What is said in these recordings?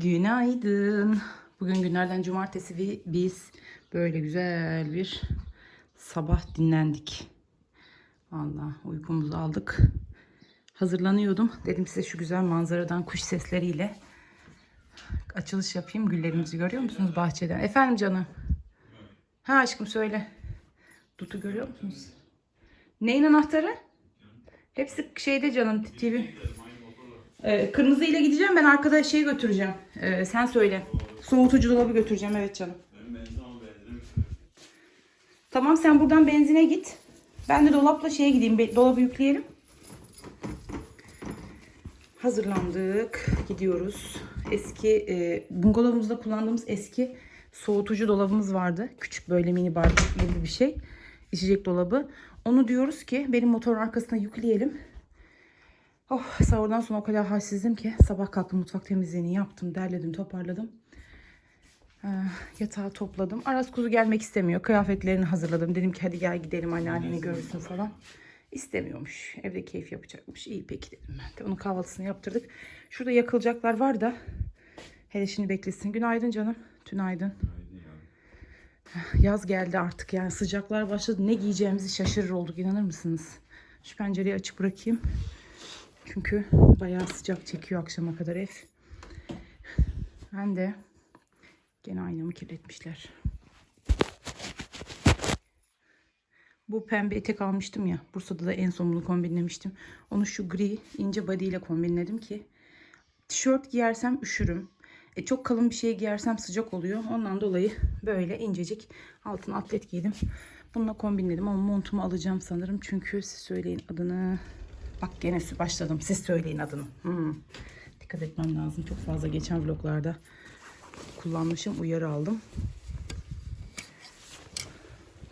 Günaydın. Bugün günlerden cumartesi ve biz böyle güzel bir sabah dinlendik. Allah uykumuzu aldık. Hazırlanıyordum. Dedim size şu güzel manzaradan kuş sesleriyle açılış yapayım. Güllerimizi görüyor musunuz bahçeden? Efendim canım. Ha aşkım söyle. Dutu görüyor musunuz? Neyin anahtarı? Hepsi şeyde canım TV. Ee, kırmızı ile gideceğim ben arkada şey götüreceğim. Ee, sen söyle. Soğutucu dolabı götüreceğim evet canım. Tamam sen buradan benzine git. Ben de dolapla şeye gideyim. Dolabı yükleyelim. Hazırlandık. Gidiyoruz. Eski e, bungalovumuzda kullandığımız eski soğutucu dolabımız vardı. Küçük böyle mini bar gibi bir şey. İçecek dolabı. Onu diyoruz ki benim motorun arkasına yükleyelim. Oh sahurdan sonra o kadar halsizdim ki sabah kalktım mutfak temizliğini yaptım, derledim, toparladım. Ee, yatağı topladım. Aras kuzu gelmek istemiyor. Kıyafetlerini hazırladım. Dedim ki hadi gel gidelim anneanneni görürsün falan. İstemiyormuş. Evde keyif yapacakmış. İyi peki dedim ben de. Onun kahvaltısını yaptırdık. Şurada yakılacaklar var da. Hele şimdi beklesin. Günaydın canım. Tünaydın. Yaz geldi artık yani sıcaklar başladı. Ne giyeceğimizi şaşırır olduk inanır mısınız? Şu pencereyi açık bırakayım. Çünkü bayağı sıcak çekiyor akşama kadar ev. Ben de gene aynamı kirletmişler. Bu pembe etek almıştım ya. Bursa'da da en son bunu kombinlemiştim. Onu şu gri ince body ile kombinledim ki tişört giyersem üşürüm. E, çok kalın bir şey giyersem sıcak oluyor. Ondan dolayı böyle incecik altına atlet giydim. Bununla kombinledim ama montumu alacağım sanırım. Çünkü siz söyleyin adını. Bak gene başladım. Siz söyleyin adını. Hmm. Dikkat etmem lazım. Çok fazla geçen vloglarda kullanmışım. Uyarı aldım.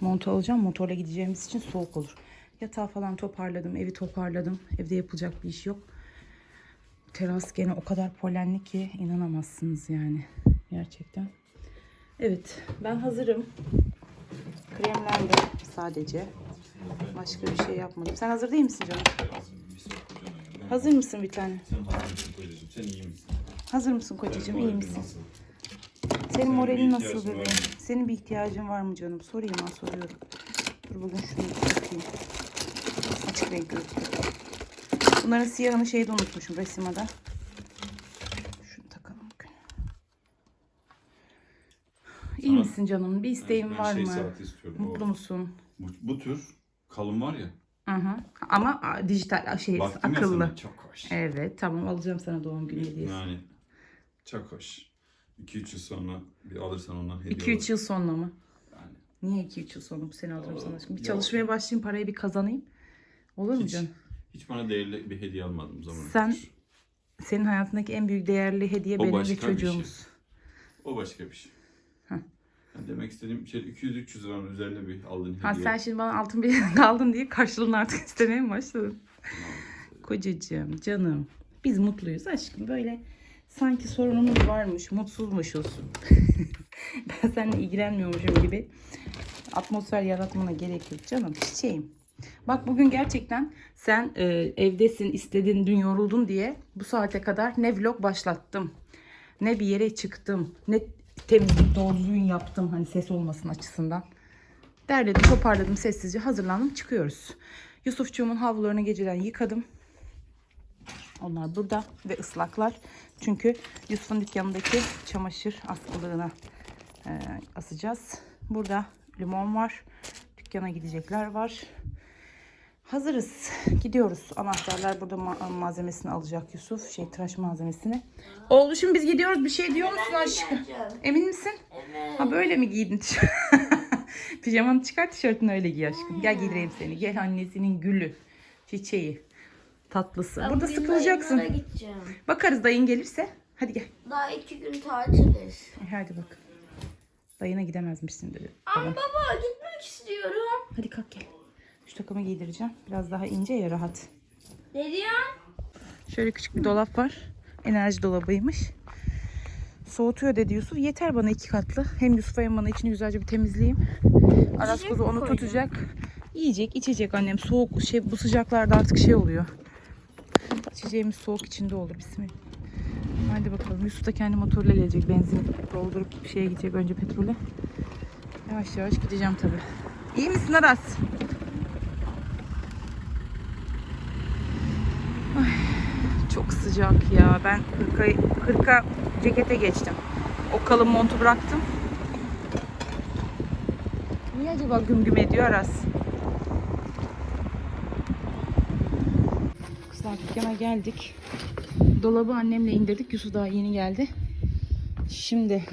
Montu alacağım. Motorla gideceğimiz için soğuk olur. Yatağı falan toparladım. Evi toparladım. Evde yapılacak bir iş yok. Teras gene o kadar polenli ki inanamazsınız yani. Gerçekten. Evet. Ben hazırım. Kremlendim sadece. Başka bir şey yapmadım. Sen hazır değil misin canım? Hazır mısın bir tane? Sen hazır mısın kocacığım? Sen iyi misin? Hazır mısın kocacığım? İyi misin? Senin moralin nasıl bebeğim? Senin bir ihtiyacın var mı canım? Sorayım ben soruyorum. Dur bugün şunu takayım. Açık renk gözlük. Bunların siyahını şeyde unutmuşum resimada. Şunu takalım bugün. İyi Sana- misin canım? Bir isteğin Ben var şey mı? saati istiyorum. Mutlu o, musun? bu, bu tür kalın var ya. Hı. Ama a, dijital şey Baktım ya akıllı. sana çok hoş. Evet tamam alacağım sana doğum günü hediyesi. Yani çok hoş. 2-3 yıl sonra bir alırsan ondan hediye 2-3 yıl sonra mı? Yani Niye 2-3 yıl sonra bu sene alırım sana aşkım? Bir Yok. çalışmaya başlayayım parayı bir kazanayım. Olur mu hiç, canım? hiç bana değerli bir hediye almadım zaman. Sen- Senin hayatındaki en büyük değerli hediye O benim ve başka bir şey. çocuğumuz. O başka bir şey. Yani demek istediğim şey 200-300 liranın üzerinde bir aldığın Ha hediye. sen şimdi bana altın bir kaldın diye karşılığını artık istemeye mi başladın? Kocacığım, canım. Biz mutluyuz aşkım. Böyle sanki sorunumuz varmış, mutsuzmuşuz. ben seninle ilgilenmiyormuşum gibi atmosfer yaratmana gerek yok canım. Çiçeğim. Bak bugün gerçekten sen e, evdesin, istedin, dün yoruldun diye bu saate kadar ne vlog başlattım, ne bir yere çıktım, ne temizlik doğru düzgün yaptım hani ses olmasın açısından. Derledim, toparladım sessizce hazırlandım çıkıyoruz. Yusufçuğumun havlularını geceden yıkadım. Onlar burada ve ıslaklar. Çünkü Yusuf'un dükkanındaki çamaşır askılığına e, asacağız. Burada limon var. Dükkana gidecekler var. Hazırız. Gidiyoruz. Anahtarlar burada ma- malzemesini alacak Yusuf. Şey tıraş malzemesini. Oğluşum biz gidiyoruz. Bir şey diyor musun aşkım? Emin misin? Evet. Ha böyle mi giydin? Pijamanı çıkar tişörtünü öyle giy aşkım. Gel giydireyim seni. Gel annesinin gülü. Çiçeği. Tatlısı. Ben Burada sıkılacaksın. Bakarız dayın gelirse. Hadi gel. Daha iki gün tatiliz. E, Hadi bak. Dayına gidemezmişsin dedi. Ama baba gitmek istiyorum. Hadi kalk gel. Şu takımı giydireceğim. Biraz daha ince ya rahat. Ne diyorsun? Şöyle küçük bir dolap var. Enerji dolabıymış. Soğutuyor dedi Yusuf. Yeter bana iki katlı. Hem Yusuf'a hem bana içini güzelce bir temizleyeyim. Aras kuzu onu tutacak. Yiyecek, içecek annem. Soğuk şey bu sıcaklarda artık şey oluyor. İçeceğimiz soğuk içinde olur. Bismillah. Hadi bakalım. Yusuf da kendi motoruyla gelecek. Benzin doldurup şeye gidecek önce petrole. Yavaş yavaş gideceğim tabii. İyi misin Aras? Ay, çok sıcak ya. Ben 40'a 40'a cekete geçtim. O kalın montu bıraktım. Niye acaba güm güm ediyor Aras? Kızlar dükkana geldik. Dolabı annemle indirdik. Yusuf daha yeni geldi. Şimdi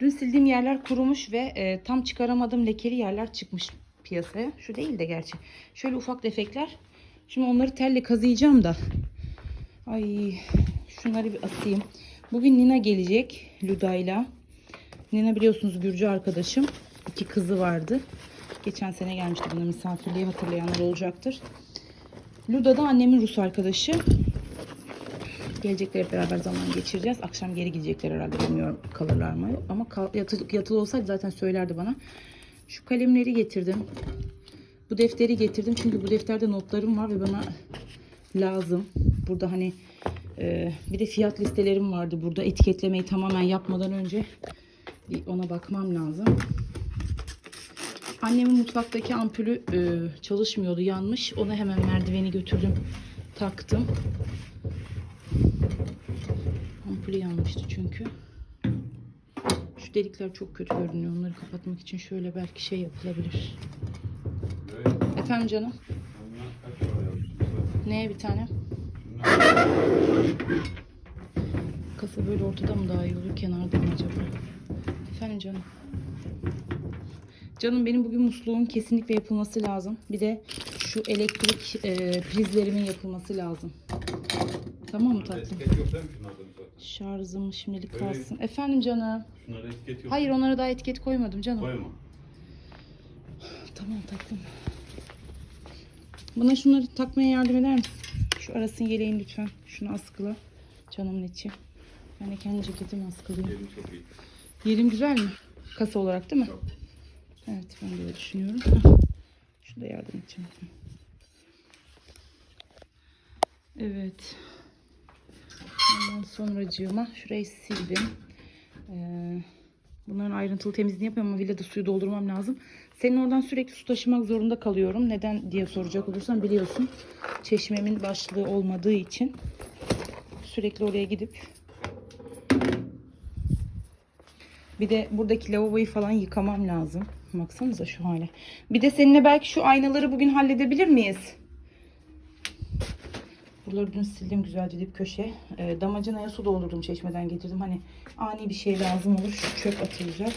dün sildiğim yerler kurumuş ve e, tam çıkaramadığım lekeli yerler çıkmış piyasaya. Şu değil de gerçi. Şöyle ufak defekler. Şimdi onları telle kazıyacağım da. Ay şunları bir asayım. Bugün Nina gelecek Luda'yla. Nina biliyorsunuz Gürcü arkadaşım. İki kızı vardı. Geçen sene gelmişti bana misafirliğe hatırlayanlar olacaktır. Luda da annemin Rus arkadaşı. Gelecekler hep beraber zaman geçireceğiz. Akşam geri gidecekler herhalde bilmiyorum kalırlar mı. Ama kal, yatılı, yatılı olsaydı zaten söylerdi bana. Şu kalemleri getirdim. Bu defteri getirdim çünkü bu defterde notlarım var ve bana lazım. Burada hani e, bir de fiyat listelerim vardı. Burada etiketlemeyi tamamen yapmadan önce bir ona bakmam lazım. Annemin mutfaktaki ampulü e, çalışmıyordu, yanmış. Ona hemen merdiveni götürdüm, taktım. Ampulü yanmıştı çünkü. Şu delikler çok kötü görünüyor. Onları kapatmak için şöyle belki şey yapılabilir. Böyle Efendim canım? bunlar kaç para yapmışsın? Neye bir tane? Kasa böyle ortada mı daha iyi olur, kenarda mı acaba? Efendim canım? Canım benim bugün musluğun kesinlikle yapılması lazım. Bir de şu elektrik e, prizlerimin yapılması lazım. Tamam mı tatlım? etiket yok değil mi şunlarda zaten? Şarjım şimdilik Öyle. kalsın. Efendim canım? Şunlarda etiket yok. Hayır onlara daha etiket koymadım canım. Koyma. Tamam tatlım. Bana şunları takmaya yardım eder misin? Şu arasın yeleğin lütfen. Şunu askıla. Canımın içi. Ben de kendi ceketimi askılayayım. Yerim çok iyi. Yerim güzel mi? Kasa olarak değil mi? Çok. Evet ben de öyle düşünüyorum. Şurada yardım edeceğim. Evet. Ondan sonracığıma şurayı sildim. Ee, bunların ayrıntılı temizliğini yapıyorum ama villada suyu doldurmam lazım. Senin oradan sürekli su taşımak zorunda kalıyorum. Neden diye soracak olursan biliyorsun. Çeşmemin başlığı olmadığı için sürekli oraya gidip Bir de buradaki lavaboyu falan yıkamam lazım. Baksanıza şu hale. Bir de seninle belki şu aynaları bugün halledebilir miyiz? Buraları dün sildim güzelce dip köşe. Ee, damacanaya su doldurdum çeşmeden getirdim. Hani ani bir şey lazım olur. Şu çöp atılacak.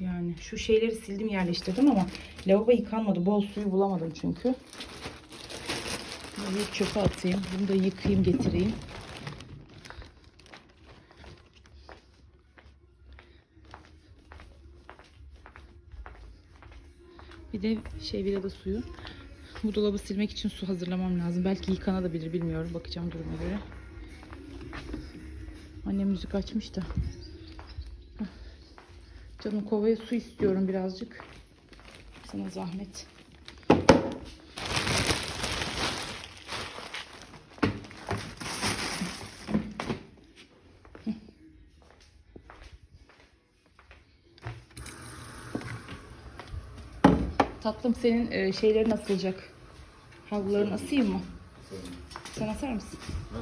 Yani şu şeyleri sildim yerleştirdim ama lavabo yıkanmadı. Bol suyu bulamadım çünkü. Bunu çöpe atayım. Bunu da yıkayayım getireyim. Bir de şey bir de suyu. Bu dolabı silmek için su hazırlamam lazım. Belki yıkanabilir bilmiyorum. Bakacağım duruma göre. Annem müzik açmış da. Canım kovaya su istiyorum birazcık. Sana zahmet. Tatlım senin e, şeylerin asılacak. Havluların asayım mı? Sen asar mısın? Ben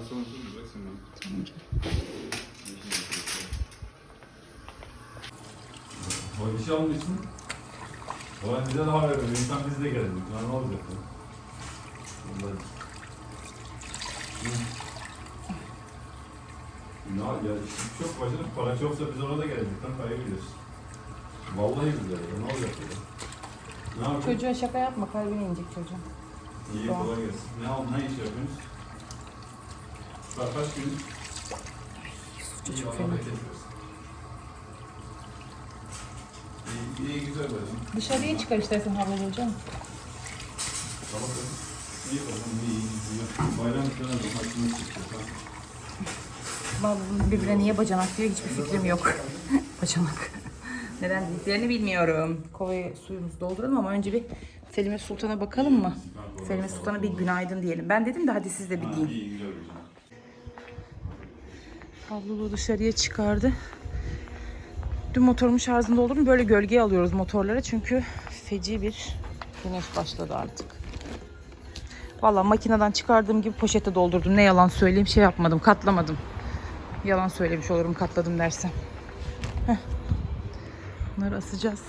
ben. Tamam canım. O işi almışsın. O an bize daha verir. İnsan biz de geldik. Lan ne olacak ya? Hı. Ya, ya iş çok bacım. Para çoksa biz orada gelecekten kaybediyoruz. Vallahi güzel ya. Ne olacak ya? Ne yapıyorsun? Çocuğa şaka yapma kalbine inecek çocuğun. İyi Tamam. kolay gelsin. Ne, al- ne iş yapıyorsunuz? Bak kaç gün? İyi Allah bereket versin. Dışarıya çıkar istersen iyi gidiyor. Bayram sana da hakkını çıkıyor. Vallahi birbirine niye bacanak diyor hiçbir fikrim yok. bacanak. Neden dediklerini bilmiyorum. Kovaya suyumuzu dolduralım ama önce bir Selime Sultan'a bakalım mı? Selime Sultan'a bir günaydın diyelim. Ben dedim de hadi siz de bir deyin. Havluluğu dışarıya çıkardı. Dün motorumun şarjında olur mu? Böyle gölgeye alıyoruz motorlara çünkü feci bir güneş başladı artık. Valla makineden çıkardığım gibi poşete doldurdum. Ne yalan söyleyeyim şey yapmadım, katlamadım. Yalan söylemiş olurum katladım dersem. Heh. Bunları asacağız.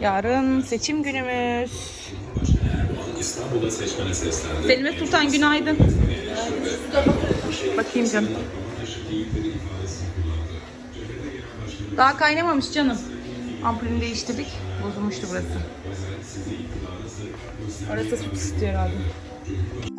Yarın seçim günümüz. Selime Sultan günaydın. Bakayım canım. Daha kaynamamış canım. Ampulünü değiştirdik. Bozulmuştu burası. Orası süt istiyor herhalde.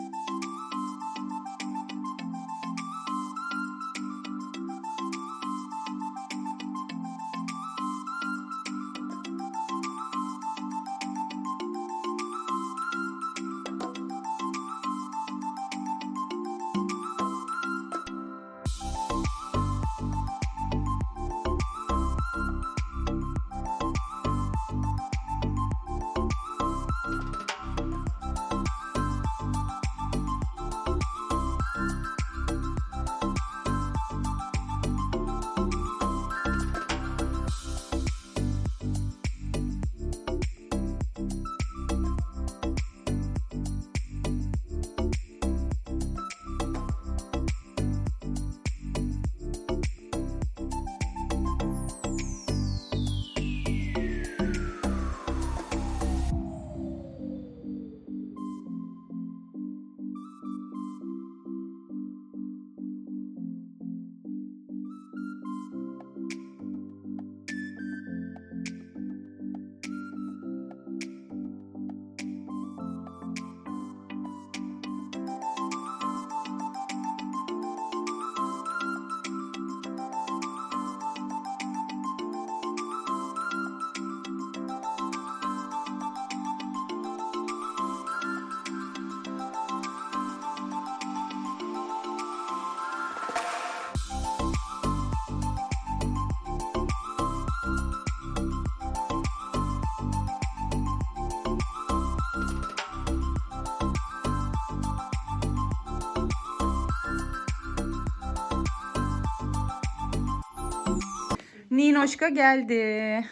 Ninoşka geldi.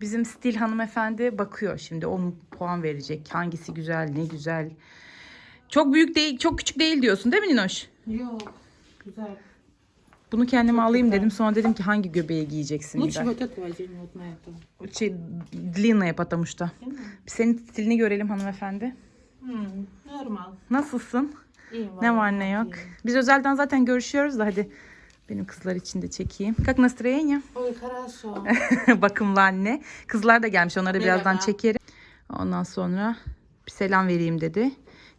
Bizim stil hanımefendi bakıyor şimdi. Onun puan verecek. Hangisi güzel, ne güzel. Çok büyük değil, çok küçük değil diyorsun değil mi Ninoş? Yok. Güzel. Bunu kendime alayım dedim. Sonra dedim ki hangi göbeğe giyeceksin? Лучше bir вот эту возьми, вот на эту. Şey, длинная потому что. Senin stilini görelim hanımefendi. М, Нормал. Nasılsın? İyiyim Ne vallahi, var ne yok? iyiyim. Biz özelden zaten görüşüyoruz da hadi benim kızlar için de çekeyim. Как настроение? Ой, хорошо. Bakımlı anne. Kızlar da gelmiş. Onları da birazdan Merhaba. çekerim. Ondan sonra bir selam vereyim dedi.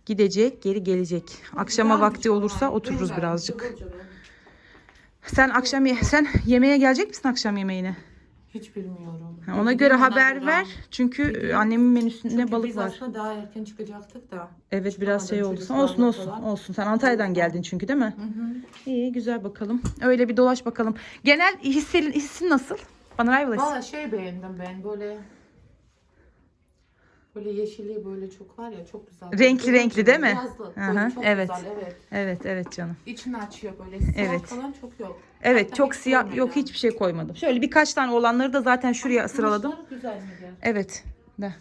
Gidecek, geri gelecek. Akşama vakti olursa otururuz birazcık. Sen akşam ye- sen yemeğe gelecek misin akşam yemeğine? Hiç bilmiyorum. Ha, Ona göre haber ver. Çünkü annemin menüsünde Çünkü balık biz var. aslında daha erken çıkacaktık da. Evet biraz şey oldu. çocuklarla Olsun olsun falan. olsun. Sen Antalya'dan geldin çünkü değil mi? İyi güzel bakalım. Öyle bir dolaş bakalım. Genel hissin, hissin nasıl? Bana rival Valla şey beğendim ben böyle böyle yeşili böyle çok var ya çok güzel. Renkli Böyle renkli değil mi? Yazlı. Hı hı, Böyle çok evet. güzel evet. Evet evet canım. İçini açıyor böyle. Siyah Evet. falan çok yok. Evet Hatta çok hiç siyah koymadım. yok hiçbir şey koymadım. Şöyle birkaç tane olanları da zaten şuraya sıraladım. Kumaşları güzel mi de? Evet. Da,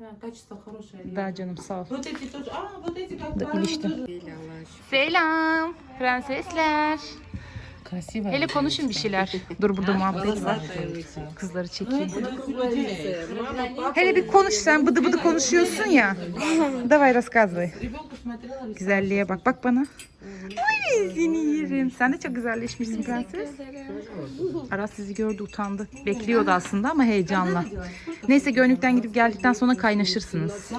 Ha, качество хорошее. da canım sağ ol. Вот эти тоже. А, вот эти как Да, правило, iliştim. тоже. Selam prensesler. Красиво. Hele konuşun bir şeyler. Dur burada muhabbet var. Kızları çekeyim. Hele bir konuş sen bıdı bıdı konuşuyorsun ya. Давай рассказывай. Ребенку смотрела Güzelliğe bak. Bak bana. Ay seni yerim. Sen de çok güzelleşmişsin prenses. Aras sizi gördü utandı. Bekliyordu aslında ama heyecanla. Neyse gönlükten gidip geldikten sonra kaynaşırsınız.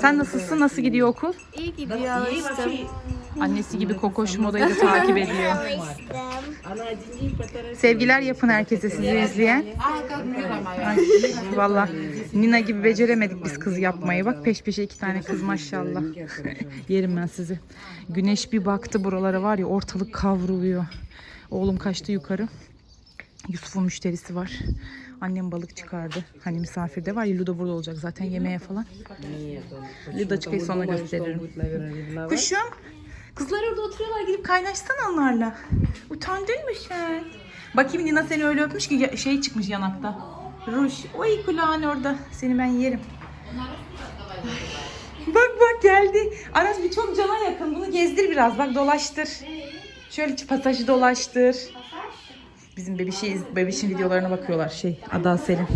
Sen nasılsın? Nasıl gidiyor okul? İyi gidiyor alıştım. Annesi gibi kokoş modayı da takip ediyor. Sevgiler yapın herkese sizi izleyen. Valla Nina gibi beceremedik biz kız yapmayı. Bak peş peşe iki tane kız maşallah. Yerim ben sizi. Güneş bir baktı buralara var ya ortalık kavruluyor. Oğlum kaçtı yukarı. Yusuf'un müşterisi var. Annem balık çıkardı. Hani misafirde var. Luda burada olacak zaten yemeğe falan. Luda çıkayı sonra gösteririm. Kuşum Kızlar orada oturuyorlar gidip kaynaşsana onlarla. Utandın mı sen? Bakayım Nina seni öyle öpmüş ki şey çıkmış yanakta. Ruj. Oy kulağın orada. Seni ben yerim. Bak bak geldi. Aras bir çok cana yakın. Bunu gezdir biraz. Bak dolaştır. Şöyle pasajı dolaştır. Bizim bebişi, bebişin videolarına bakıyorlar şey Ada Selim.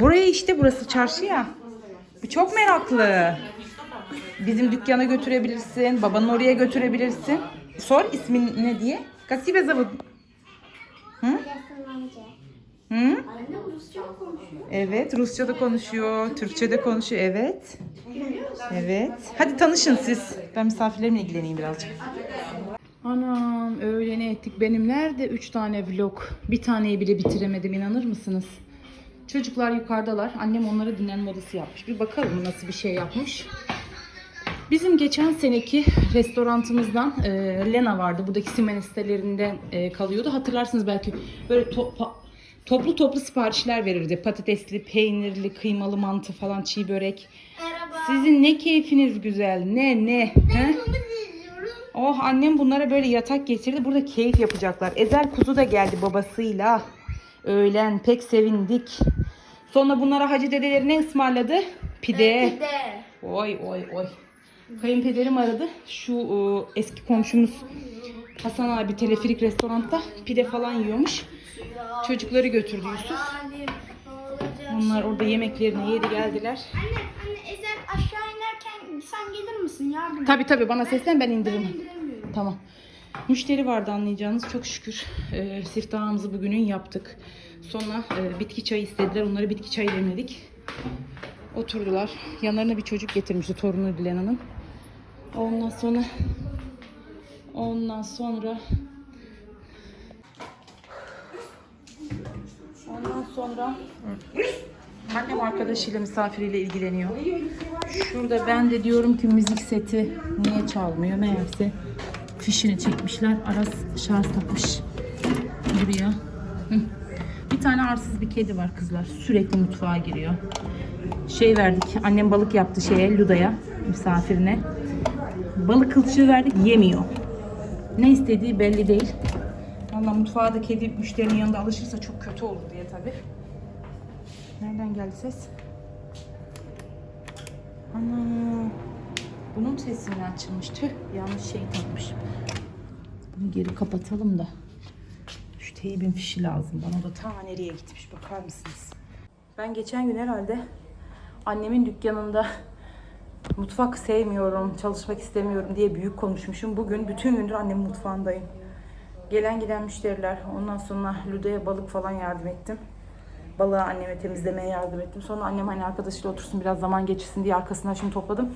Buraya işte burası çarşı ya. Bu çok meraklı. Bizim dükkana götürebilirsin. Babanın oraya götürebilirsin. Sor ismin ne diye. Kasibe zavud. Hı? Hı? Evet, Rusça da konuşuyor, Türkçe de konuşuyor. Evet. Evet. Hadi tanışın siz. Ben misafirlerimle ilgileneyim birazcık. Anam öğlene ettik. Benim nerede 3 tane vlog? Bir taneyi bile bitiremedim inanır mısınız? Çocuklar yukarıdalar. Annem onlara dinlenme odası yapmış. Bir bakalım nasıl bir şey yapmış. Bizim geçen seneki restorantımızdan e, Lena vardı. Buradaki Simen sitelerinden e, kalıyordu. Hatırlarsınız belki böyle to- toplu toplu siparişler verirdi. Patatesli, peynirli, kıymalı mantı falan, çiğ börek. Merhaba. Sizin ne keyfiniz güzel. Ne ne. He? Oh annem bunlara böyle yatak getirdi. Burada keyif yapacaklar. Ezel kuzu da geldi babasıyla. Öğlen pek sevindik. Sonra bunlara hacı dedeleri ne ısmarladı? Pide. Bir de. Oy oy oy. Kayınpederim aradı. Şu e, eski komşumuz Hasan abi teleferik restoranda pide falan yiyormuş. Çocukları götürdü Yusuf. Onlar orada yemeklerini yedi geldiler. Anne, anne Ezel aşağı inerken sen gelir misin yardım et? Tabi tabi bana seslen ben indiririm. İndiremiyorum. Tamam. Müşteri vardı anlayacağınız. Çok şükür e, siftahımızı bugünün yaptık. Sonra e, bitki çayı istediler. Onlara bitki çayı demledik. Oturdular. Yanlarına bir çocuk getirmişti torunu Dilana'nın. Ondan sonra ondan sonra ondan sonra annem arkadaşıyla misafiriyle ilgileniyor. Şurada ben de diyorum ki müzik seti niye çalmıyor meğerse fişini çekmişler. Aras şarj takmış buraya. Bir tane arsız bir kedi var kızlar. Sürekli mutfağa giriyor. Şey verdik. Annem balık yaptı şeye Luda'ya misafirine. Balık kılçığı verdik yemiyor. Ne istediği belli değil. Valla mutfağa da kedi müşterinin yanında alışırsa çok kötü olur diye tabi. Nereden geldi ses? Ana. Bunun sesi mi açılmış? Tüh yanlış şey takmışım. Bunu geri kapatalım da. Şu teybin fişi lazım. Bana da ta nereye gitmiş bakar mısınız? Ben geçen gün herhalde annemin dükkanında mutfak sevmiyorum, çalışmak istemiyorum diye büyük konuşmuşum. Bugün bütün gündür annemin mutfağındayım. Gelen giden müşteriler, ondan sonra Lude'ye balık falan yardım ettim. Balığı anneme temizlemeye yardım ettim. Sonra annem hani arkadaşıyla otursun biraz zaman geçirsin diye arkasından şimdi topladım.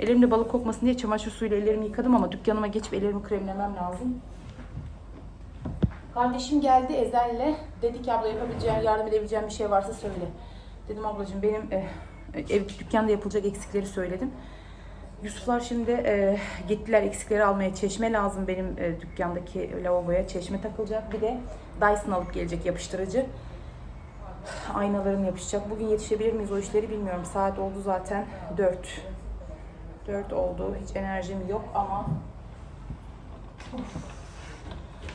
Elimde balık kokmasın diye çamaşır suyuyla ellerimi yıkadım ama dükkanıma geçip ellerimi kremlemem lazım. Kardeşim geldi Ezel'le. Dedi ki abla yapabileceğin, yardım edebileceğin bir şey varsa söyle. Dedim ablacığım benim e, ev dükkanda yapılacak eksikleri söyledim. Yusuflar şimdi e, gittiler eksikleri almaya. Çeşme lazım benim e, dükkandaki lavaboya. Çeşme takılacak. Bir de Dyson alıp gelecek yapıştırıcı. Aynalarım yapışacak. Bugün yetişebilir miyiz o işleri bilmiyorum. Saat oldu zaten 4. 4 oldu. Hiç enerjim yok ama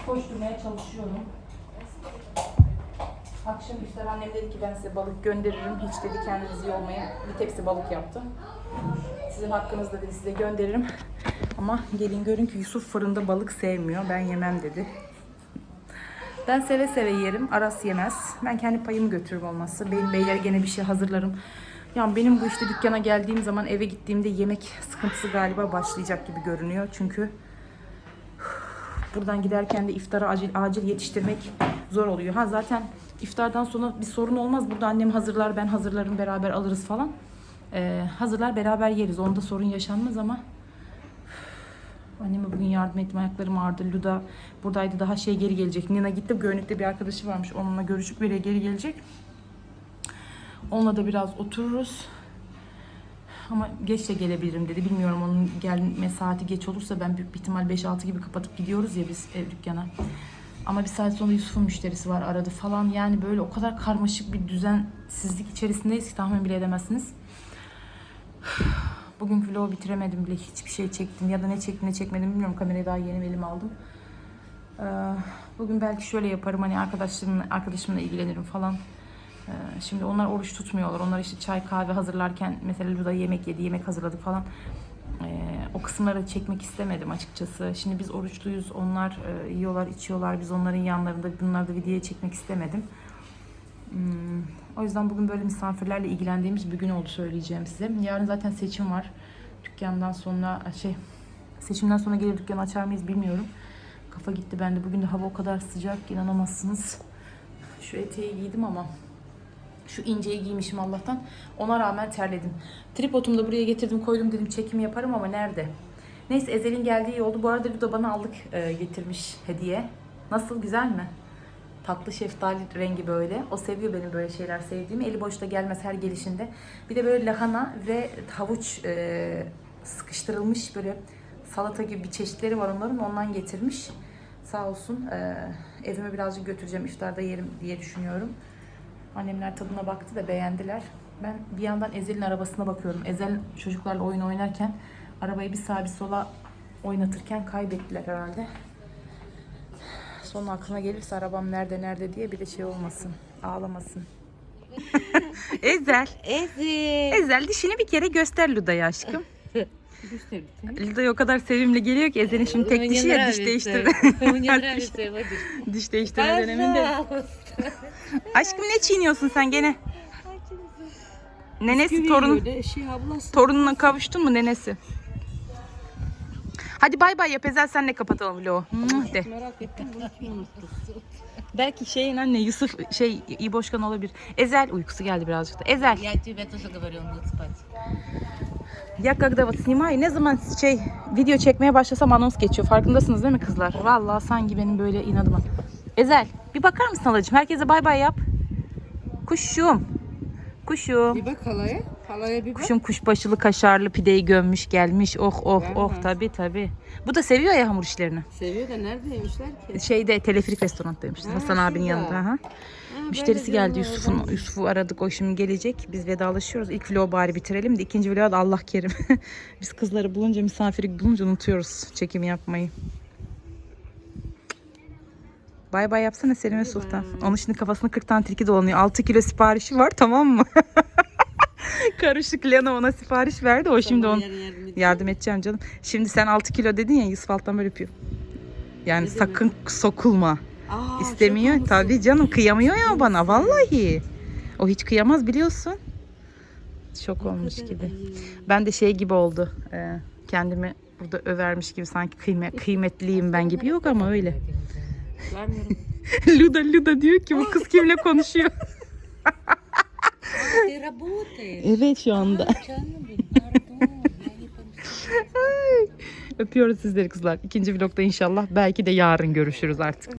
koşturmaya çalışıyorum. Akşam iftar annem dedi ki ben size balık gönderirim. Hiç dedi kendinizi yormaya. Bir tepsi balık yaptım. Sizin hakkınızda dedi size gönderirim. Ama gelin görün ki Yusuf fırında balık sevmiyor. Ben yemem dedi. Ben seve seve yerim. Aras yemez. Ben kendi payımı götürürüm olmazsa. Benim beyler gene bir şey hazırlarım. Yani benim bu işte dükkana geldiğim zaman eve gittiğimde yemek sıkıntısı galiba başlayacak gibi görünüyor. Çünkü buradan giderken de iftara acil, acil yetiştirmek zor oluyor. Ha zaten iftardan sonra bir sorun olmaz. Burada annem hazırlar, ben hazırlarım, beraber alırız falan. Ee, hazırlar beraber yeriz. Onda sorun yaşanmaz ama Anneme bugün yardım ettim. Ayaklarım ağrıdı. Luda buradaydı. Daha şey geri gelecek. Nina gitti. Gönlükte bir arkadaşı varmış. Onunla görüşüp böyle geri gelecek. Onunla da biraz otururuz. Ama geç de gelebilirim dedi. Bilmiyorum onun gelme saati geç olursa ben büyük bir ihtimal 5-6 gibi kapatıp gidiyoruz ya biz ev dükkana. Ama bir saat sonra Yusuf'un müşterisi var aradı falan. Yani böyle o kadar karmaşık bir düzensizlik içerisindeyiz ki tahmin bile edemezsiniz. Bugünkü vlogu bitiremedim bile. Hiçbir şey çektim ya da ne çektim ne çekmedim bilmiyorum. Kamerayı daha yeni elime aldım. Ee, Bugün belki şöyle yaparım hani arkadaşlarımla, arkadaşımla ilgilenirim falan. Ee, Şimdi onlar oruç tutmuyorlar. Onlar işte çay kahve hazırlarken mesela burada yemek yedi, yemek hazırladık falan. Ee, o kısımları çekmek istemedim açıkçası. Şimdi biz oruçluyuz. Onlar e, yiyorlar, içiyorlar. Biz onların yanlarında bunları da videoya çekmek istemedim. Hmm, o yüzden bugün böyle misafirlerle ilgilendiğimiz bir gün oldu söyleyeceğim size. Yarın zaten seçim var. Dükkandan sonra şey seçimden sonra gelir dükkanı açar mıyız bilmiyorum. Kafa gitti bende. Bugün de hava o kadar sıcak inanamazsınız. Şu eteği giydim ama şu inceyi giymişim Allah'tan. Ona rağmen terledim. Tripodumu da buraya getirdim koydum dedim çekim yaparım ama nerede? Neyse Ezel'in geldiği oldu. Bu arada Ludo bana aldık e, getirmiş hediye. Nasıl güzel mi? Tatlı şeftali rengi böyle. O seviyor benim böyle şeyler sevdiğimi. Eli boşta gelmez her gelişinde. Bir de böyle lahana ve havuç e, sıkıştırılmış böyle salata gibi bir çeşitleri var onların. Ondan getirmiş. Sağ olsun. E, evime birazcık götüreceğim. iftarda yerim diye düşünüyorum. Annemler tadına baktı da beğendiler. Ben bir yandan Ezel'in arabasına bakıyorum. Ezel çocuklarla oyun oynarken arabayı bir sağa bir sola oynatırken kaybettiler herhalde. Sonra aklına gelirse arabam nerede nerede diye bir de şey olmasın. Ağlamasın. Ezel. Ezel. Ezel dişini bir kere göster Luda'ya aşkım. Göster o kadar sevimli geliyor ki Ezel'in şimdi tek dişi ya diş değiştirdi. diş değiştirme döneminde. Aşkım ne çiğniyorsun sen gene? Nenesi torun Şey ablası. torununa kavuştun mu nenesi? Hadi bay bay yap Ezel senle kapatalım vlogu. Mwah de. Merak ettim bunu kim unuttu? Belki şeyin anne Yusuf şey iyi boşkan olabilir. Ezel uykusu geldi birazcık da. Ezel. Я тебе тоже говорил не спать. Ya когда вот снимаю ne zaman şey video çekmeye başlasam anons geçiyor. Farkındasınız değil mi kızlar? Vallahi sanki benim böyle inadıma. Ezel bir bakar mısın halacığım? Herkese bay bay yap. Kuşum. Kuşum. Bir bak halaya. Halaya bir bak. Kuşum kuşbaşılı kaşarlı pideyi gömmüş gelmiş. Oh oh Var oh tabi tabi. Bu da seviyor ya hamur işlerini. Seviyor da neredeymişler ki? Şeyde teleferik restorandaymış. Ha, Hasan abinin şurada. yanında. Aha. Ha, Müşterisi geldi Yusuf'un. Yusuf'u aradık o şimdi gelecek. Biz vedalaşıyoruz. İlk vlogu bari bitirelim de ikinci vlogu da Allah kerim. Biz kızları bulunca misafiri bulunca unutuyoruz çekimi yapmayı. Bay bay yapsana Selime Sultan. Onun şimdi kafasına 40 tane tilki dolanıyor. 6 kilo siparişi var tamam mı? Karışık Lena ona sipariş verdi. O şimdi on yardım edeceğim. yardım edeceğim canım. Şimdi sen 6 kilo dedin ya Yusuf alttan böyle yapıyor. Yani Ne sakın sokulma. Aa, İstemiyor. Tabii canım kıyamıyor ya bana vallahi. O hiç kıyamaz biliyorsun. Şok olmuş gibi. Ben de şey gibi oldu. e, kendimi burada övermiş gibi sanki kıyme, kıymetliyim ben gibi. Yok ama öyle. Vermiyorum. Luda Luda diyor ki bu kız kimle konuşuyor. Ты работаешь. evet şu anda. Canım benim. Pardon. Я не помню. Öpüyoruz sizleri kızlar. İkinci vlogda inşallah belki de yarın görüşürüz artık.